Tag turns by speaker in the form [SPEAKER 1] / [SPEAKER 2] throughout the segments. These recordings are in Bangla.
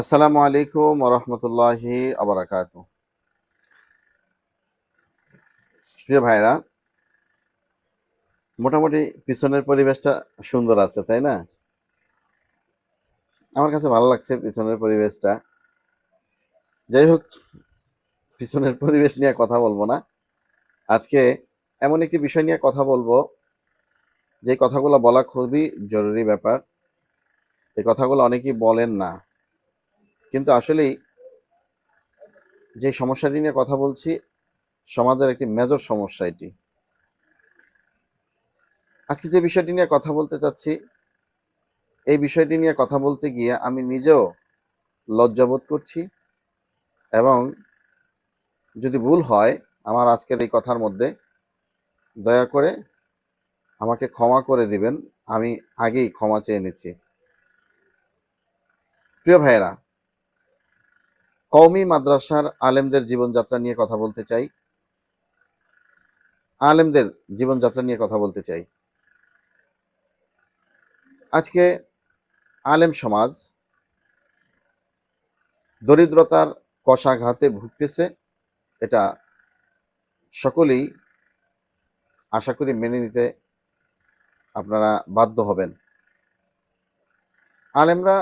[SPEAKER 1] আসসালামু আলাইকুম রহমতুল্লাহি আবরাকাত প্রিয় ভাইরা, মোটামুটি পিছনের পরিবেশটা সুন্দর আছে, তাই না? আমার কাছে ভালো লাগছে পিছনের পরিবেশটা। যাই হোক, পিছনের পরিবেশ নিয়ে কথা বলব না। আজকে এমন একটি বিষয় নিয়ে কথা বলব, যে কথাগুলো বলা খুবই জরুরি ব্যাপার। এই কথাগুলো অনেকেই বলেন না। কিন্তু আসলেই যে সমস্যাটি নিয়ে কথা বলছি, সমাজের একটি মেজর সমস্যা এটি। আজকে যে বিষয়টি নিয়ে কথা বলতে চাচ্ছি, এই বিষয়টি নিয়ে কথা বলতে গিয়ে আমি নিজেও লজ্জাবোধ করছি এবং যদি ভুল হয় আমার আজকের এই কথার মধ্যে, দয়া করে আমাকে ক্ষমা করে দিবেন। আমি আগেই ক্ষমা চেয়ে নিচ্ছি। প্রিয় ভাইয়েরা কওমি মাদ্রাসার আলেমদের জীবনযাত্রা নিয়ে কথা বলতে চাই। আলেমদের জীবনযাত্রা নিয়ে কথা বলতে চাই। আজকে আলেম সমাজ দরিদ্রতার কষাঘাতে ভুগতেছে, এটা সকলেই আশা করি মেনে নিতে আপনারা বাধ্য হবেন। আলেমরা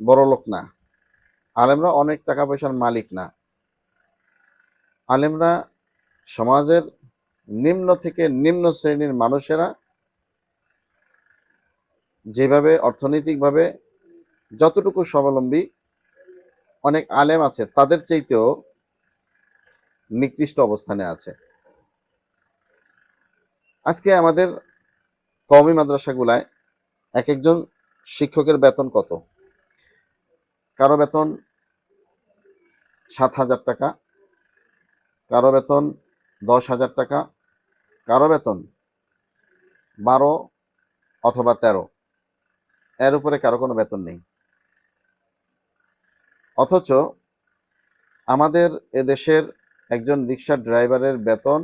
[SPEAKER 1] বড় লোক না। আলেমরা অনেক টাকা পয়সার মালিক না। আলেমরা সমাজের নিম্ন থেকে নিম্ন শ্রেণির মানুষেরা যেভাবে অর্থনৈতিকভাবে যতটুকু স্বাবলম্বী অনেক আলেম আছে, তাদের চাইতেও নিকৃষ্ট অবস্থানে আছে। আজকে আমাদের কওমি মাদ্রাসাগুলায় এক একজন শিক্ষকের বেতন কত? কারও বেতন সাত হাজার টাকা, কারও বেতন দশ হাজার টাকা, কারও বেতন বারো অথবা তেরো। এর উপরে কারও কোনো বেতন নেই। অথচ আমাদের এদেশের একজন রিক্সা ড্রাইভারের বেতন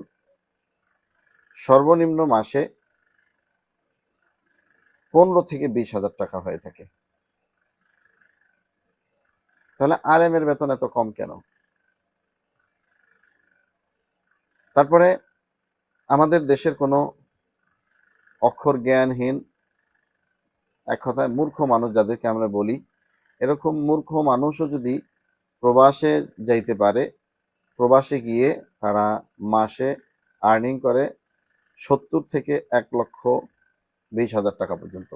[SPEAKER 1] সর্বনিম্ন মাসে পনেরো থেকে বিশ হাজার টাকা হয়ে থাকে। তাহলে আর এম এর বেতন এত কম কেন? তারপরে আমাদের দেশের কোনো অক্ষর জ্ঞানহীন এক কথায় মূর্খ মানুষ যাদেরকে আমরা বলি, এরকম মূর্খ মানুষও যদি প্রবাসে যাইতে পারে, প্রবাসে গিয়ে তারা মাসে আর্নিং করে সত্তর থেকে এক লক্ষ বিশ হাজার টাকা পর্যন্ত।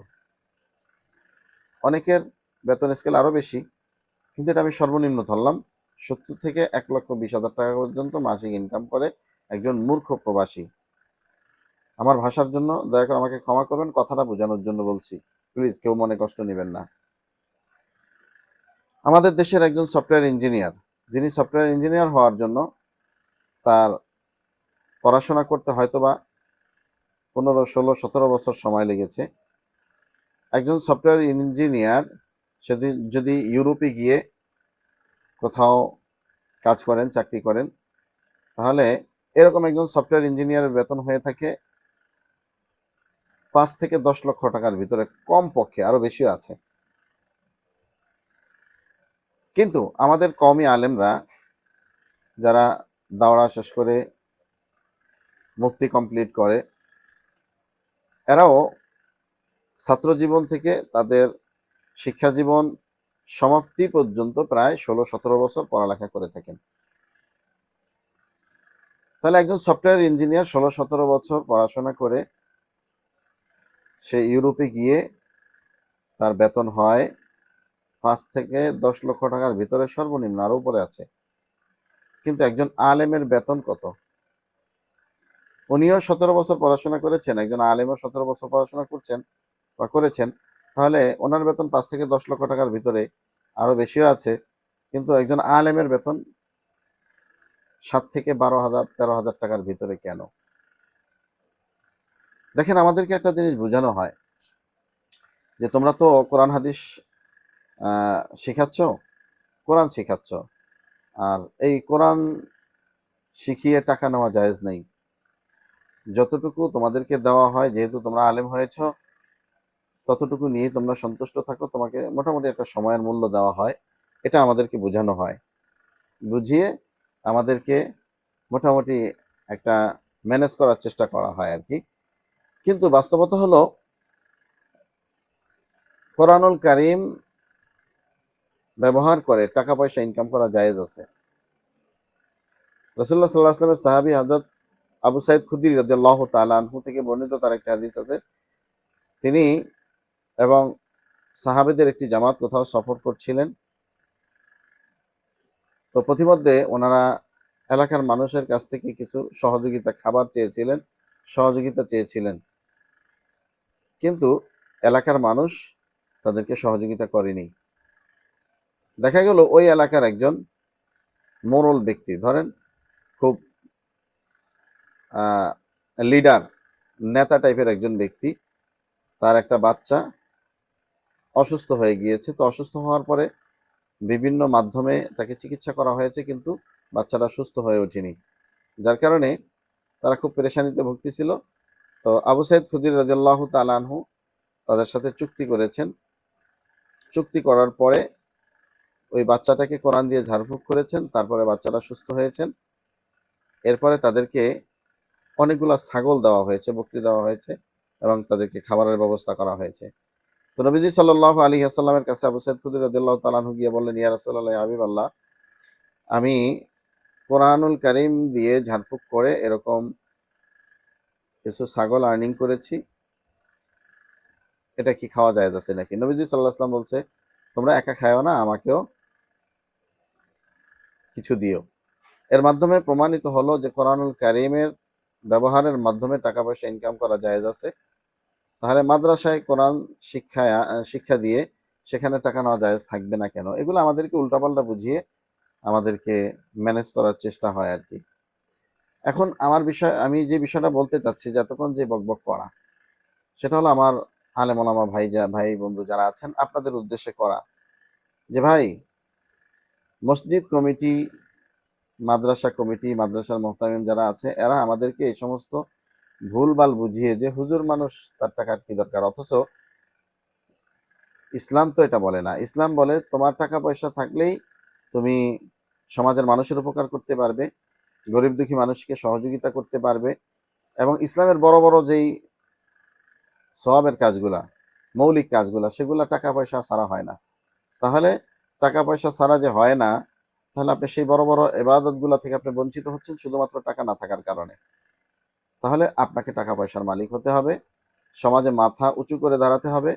[SPEAKER 1] অনেকের বেতন স্কেল আরও বেশি। কিন্তু এটা আমি সর্বনিম্ন ধরলাম। সত্তর থেকে এক লক্ষ বিশ হাজার টাকা পর্যন্ত মাসিক ইনকাম করে একজন মূর্খ প্রবাসী। আমার ভাষার জন্য দয়া করে আমাকে ক্ষমা করবেন, কথাটা বোঝানোর জন্য বলছি। প্লিজ কেউ মনে কষ্ট নেবেন না। আমাদের দেশের একজন সফটওয়্যার ইঞ্জিনিয়ার যিনি সফটওয়্যার ইঞ্জিনিয়ার হওয়ার জন্য তার পড়াশোনা করতে হয়তোবা পনেরো, ষোলো, সতেরো বছর সময় লেগেছে। একজন সফটওয়্যার ইঞ্জিনিয়ার সেদিন যদি ইউরোপে গিয়ে কোথাও কাজ করেন, চাকরি করেন, তাহলে এরকম একজন সফটওয়্যার ইঞ্জিনিয়ারের বেতন হয়ে থাকে পাঁচ থেকে দশ লক্ষ টাকার ভিতরে কম পক্ষে আরও বেশিও আছে। কিন্তু আমাদের কমই আলেমরা যারা দাওড়া শেষ করে মুক্তি কমপ্লিট করে, এরাও ছাত্র জীবন থেকে তাদের শিক্ষা জীবন সমাপ্তি পর্যন্ত প্রায় ষোলো, সতেরো বছর পড়ালেখা করে থাকেন। তাহলে একজন সফটওয়্যার ইঞ্জিনিয়ার ষোলো, সতেরো বছর পড়াশোনা করে সে ইউরোপে গিয়ে তার বেতন হয় পাঁচ থেকে দশ লক্ষ টাকার ভিতরে সর্বনিম্ন, আরও উপরে আছে। কিন্তু একজন আলেমের বেতন কত? উনিও সতেরো বছর পড়াশোনা করেছেন, একজন আলেমও সতেরো বছর পড়াশোনা করছেন বা করেছেন। তাহলে ওনার বেতন পাঁচ থেকে দশ লক্ষ টাকার ভিতরে আরও বেশিও আছে। কিন্তু একজন আলেমের বেতন সাত থেকে বারো হাজার, তেরো হাজার টাকার ভিতরে কেন? দেখেন, আমাদেরকে একটা জিনিস বোঝানো হয় যে তোমরা তো কোরআন, হাদিস শেখাচ্ছ, কোরআন শিখাচ্ছ, আর এই কোরআন শিখিয়ে টাকা নেওয়া জায়েজ নেই। যতটুকু তোমাদেরকে দেওয়া হয়, যেহেতু তোমরা আলেম হয়েছ ততটুকু নিয়ে তোমরা সন্তুষ্ট থাকো। তোমাকে মোটামুটি একটা সময়ের মূল্য দেওয়া হয়। এটা আমাদেরকে বোঝানো হয়। বুঝিয়ে আমাদেরকে মোটামুটি একটা ম্যানেজ করার চেষ্টা করা হয় আর কি। কিন্তু বাস্তবতা হলো, কোরআনুল কারিম ব্যবহার করে টাকা পয়সা ইনকাম করা জায়েজ আছে। রসুল্লাহ সাল্লাহ আসলামের সাহাবি হজরত আবু সাইদ খুদির রদিয়াল্লাহ তালানহু থেকে বর্ণিত তার একটা হাদিস আছে। তিনি এবং সাহাবেদের একটি জামাত কোথাও সফর করছিলেন। তো প্রতিমধ্যে ওনারা এলাকার মানুষের কাছ থেকে কিছু সহযোগিতা খাবার চেয়েছিলেন, সহযোগিতা চেয়েছিলেন। কিন্তু এলাকার মানুষ তাদেরকে সহযোগিতা করেনি। দেখা গেল ওই এলাকার একজন মোরল ব্যক্তি, ধরেন খুব লিডার নেতা টাইপের একজন ব্যক্তি, তার একটা বাচ্চা অসুস্থ হয়ে গিয়েছে। তো অসুস্থ হওয়ার পরে বিভিন্ন মাধ্যমে তাকে চিকিৎসা করা হয়েছে কিন্তু বাচ্চাটা সুস্থ হয়ে ওঠেনি। যার কারণে তারা খুব পেরেশানিতে ভুগতেছিল। তো আবু সাইদ খুদির রাজিয়াল্লাহ তালানহু তাদের সাথে চুক্তি করেছেন। চুক্তি করার পরে ওই বাচ্চাটাকে কোরআন দিয়ে ঝাড়ফুঁক করেছেন, তারপরে বাচ্চাটা সুস্থ হয়েছেন। এরপরে তাদেরকে অনেকগুলা ছাগল দেওয়া হয়েছে, বকরি দেওয়া হয়েছে এবং তাদেরকে খাবারের ব্যবস্থা করা হয়েছে। তো নবীজি সাল্লাহ আলী আসাল্লামের কাছে আবু সাইদ খুদির রদিল্লাহ তালানহু গিয়ে বললেন, ইয়া রাসুল্লাহ হাবিব আল্লাহ আমি কোরআনুল করিম দিয়ে ঝাড়ফুঁক করে এরকম কিছু ছাগল আর্নিং করেছি। এটা কি খাওয়া যায় যাচ্ছে নাকি? নবীজি সাল্লাহ আসলাম বলছে, তোমরা একা খাও না, আমাকেও কিছু দিও। এর মাধ্যমে প্রমাণিত হলো যে কোরআনুল কারিমের ব্যবহারের মাধ্যমে টাকা পয়সা ইনকাম করা জায়েজ আছে। তাহলে মাদ্রাসায় কোরআন শিক্ষা শিক্ষা দিয়ে সেখানে টাকা নেওয়া জায়েজ থাকবে না কেন? এগুলো আমাদেরকে উল্টাপাল্টা বুঝিয়ে আমাদেরকে ম্যানেজ করার চেষ্টা হয় আর কি। এখন আমার বিষয়, আমি যে বিষয়টা বলতে চাচ্ছি যে এতক্ষণ যে বকবক করা, সেটা হলো আমার আলেমলামা ভাই যা, ভাই বন্ধু যারা আছেন, আপনাদের উদ্দেশ্যে করা যে ভাই, মসজিদ কমিটি, মাদ্রাসা কমিটি, মাদ্রাসার মোহতামিম যারা আছে, এরা আমাদেরকে এই সমস্ত ভুলভাল বুঝিয়ে যে হুজুর মানুষ তার টাকার কি দরকার? অথচ ইসলাম তো এটা বলে না। ইসলাম বলে তোমার টাকা পয়সা থাকলেই তুমি সমাজের মানুষের উপকার করতে পারবে, গরিব দুঃখী মানুষকে সহযোগিতা করতে পারবে এবং ইসলামের বড় বড় যেই সবের কাজগুলা, মৌলিক কাজগুলা, সেগুলা টাকা পয়সা ছাড়া হয় না। তাহলে টাকা পয়সা ছাড়া যে হয় না, তাহলে আপনি সেই বড় বড় এবাদতগুলা থেকে আপনি বঞ্চিত হচ্ছেন শুধুমাত্র টাকা না থাকার কারণে। তাহলে আপনাকে টাকা পয়সার মালিক হতে হবে। সমাজে মাথা উঁচু করে দাঁড়াতে হবে।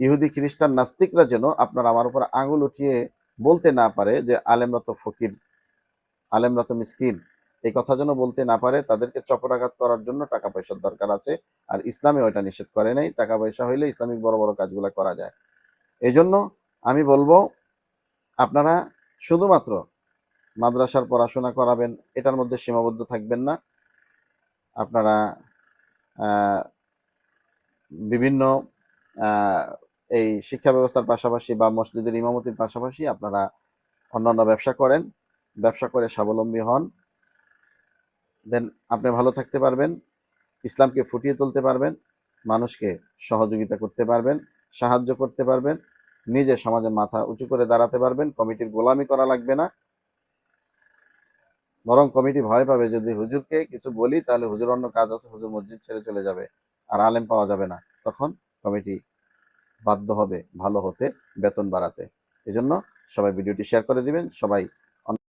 [SPEAKER 1] ইহুদি খ্রিস্টান নাস্তিকরা যেন আপনার আমার উপর আঙুল উঠিয়ে বলতে না পারে যে আলেমরা তো ফকির, আলেমরা তো মিসকিন। এই কথা যেন বলতে না পারে, তাদেরকে চপরাঘাত করার জন্য টাকা পয়সার দরকার আছে। আর ইসলামে ওইটা নিষেধ করে নাই। টাকা পয়সা হইলে ইসলামিক বড় বড় কাজগুলো করা যায়। এই জন্য আমি বলব, আপনারা শুধুমাত্র মাদ্রাসার পড়াশোনা করাবেন, এটার মধ্যে সীমাবদ্ধ থাকবেন না। আপনারা বিভিন্ন এই শিক্ষা ব্যবস্থার পাশাপাশি বা মসজিদের ইমামতির পাশাপাশি আপনারা অন্যান্য ব্যবসা করেন, ব্যবসা করে স্বাবলম্বী হন। দেন আপনি ভালো থাকতে পারবেন, ইসলামকে ফুটিয়ে তুলতে পারবেন, মানুষকে সহযোগিতা করতে পারবেন, সাহায্য করতে পারবেন নিজে সমাজে মাথা উঁচু করে দাঁড়াতে পারবেন, কমিটির গোলামি করা লাগবে না। বরং কমিটি ভয় পাবে, যদি হুজুরকে কিছু বলি, তাহলে হুজুর অন্য কাজ আছে, হুজুর মসজিদ ছেড়ে চলে যাবে, আর আলেম পাওয়া যাবে না। তখন কমিটি বাধ্য হবে ভালো হতে, বেতন বাড়াতে। এজন্য সবাই ভিডিওটি শেয়ার করে দিবেন, সবাই